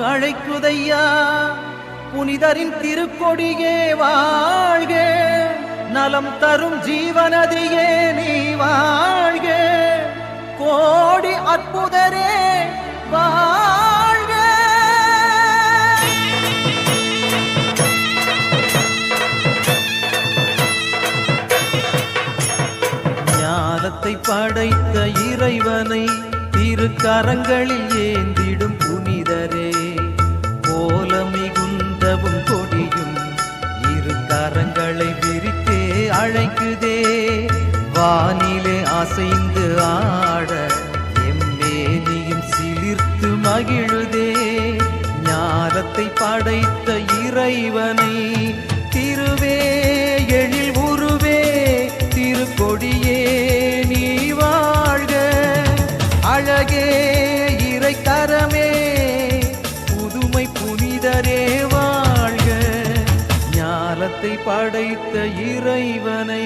அழைக்குதையா? புனிதரின் திருக்கொடியே வாழ்க நலம் தரும் ஜீவனதியே நீ வாழ்க. கோடி அற்புதரே வாழ்க. ஞானத்தை படைத்த இறைவனை திருக்கரங்களில் ஏந்திடும் வானிலே அசைந்து ஆட எம்மேனியும் சிலிர்த்து மகிழுதே ஞானத்தை படைத்த இறைவனை திருவே எழில் உருவே. திருக்கொடியே நீ வாழ்க. அழகே இறை தரமே புதுமை புனிதரே வாழ்க. ஞானத்தை படைத்த இறைவனை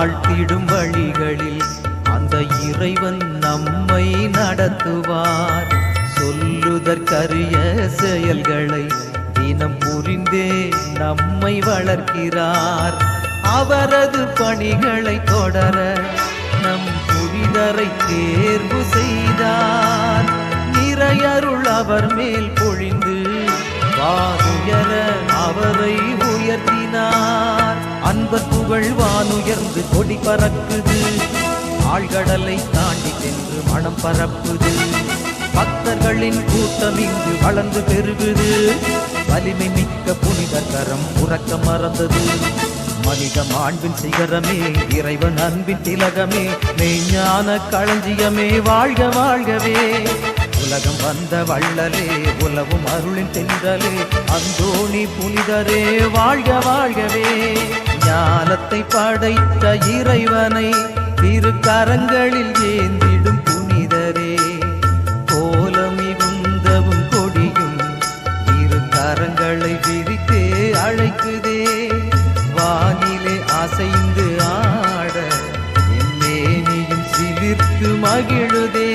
தாழ்த்திடும் வழிகளில் அந்த இறைவன் நம்மை நடத்துவார். சொல்லுதற்கரிய செயல்களை தினம் புரிந்தே நம்மை வளர்க்கிறார். அவரது பணிகளை தொடர நம் புனிதரை தேர்வு செய்தார். நிறையருள் அவர் மேல் பொழிந்து வானுயர வானுயர்ந்து கொடி பறக்குது. ஆழ்கடலை தாண்டி சென்று மனம் பரப்புது. பக்தர்களின் கூட்டம் இங்கு வளர்ந்து பெருகுது. வலிமை மிக்க புனித கரம் உறக்க மறந்தது. மனித மாண்பின் சிகரமே இறைவன் அன்பின் திலகமே மெய்ஞான களஞ்சியமே வாழ்க வாழ்கவே. உலகம் வந்த வள்ளலே உலவும் அருளின் தென்றலே அந்தோணி புனிதரே வாழ்க வாழ்கவே. ஞானத்தை படைத்த இறைவனை திருக்கரங்களில் ஏந்திடும் புனிதரே. கோலமிகுந்தவும் கொடியும் இரு கரங்களை விரித்தே அழைக்குதே. வானிலே அசைந்து ஆட எம்மேனியும் சிலிர்த்து மகிழுதே.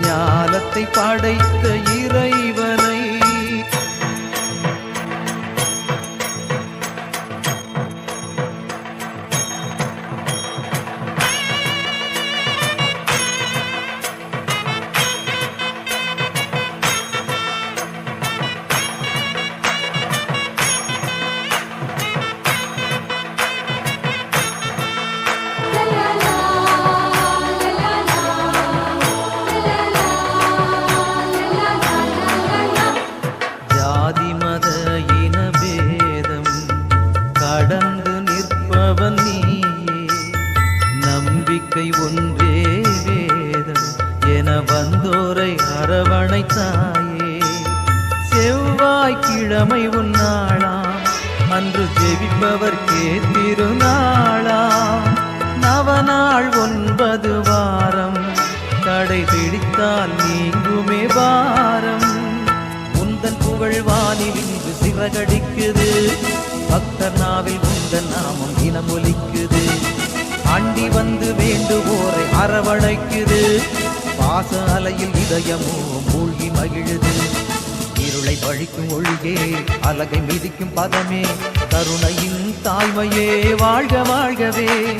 ஞானத்தை படைத்த இறைவனை நிற்பவன் நீயே. நம்பிக்கை ஒன்றே வேதம் என வந்தோரை அரவணைத்தாயே. செவ்வாய்க்கிழமை உன்னாளாம். அன்று ஜெபிப்பவர் கேத்திருநாளாம் நவநாள் ஒன்பது வாரம். தடை பிடித்தால் நீங்குமே வாரம் உந்தன் புகழ் வானில் இன்று சிறகடிக்குது பக்தர் நாவில் உந்தன் நாமம் இனம் ஒலிக்குது அண்டி வந்து வேண்டுவோரை அரவணைக்குது. பாச அலையில் இதயமோ மூழ்கி மகிழுது. இருளை பழிக்கும் ஒளியே அலகை மிதிக்கும் பதமே. கருணையின் தாய்மையே வாழ்க வாழ்கவே.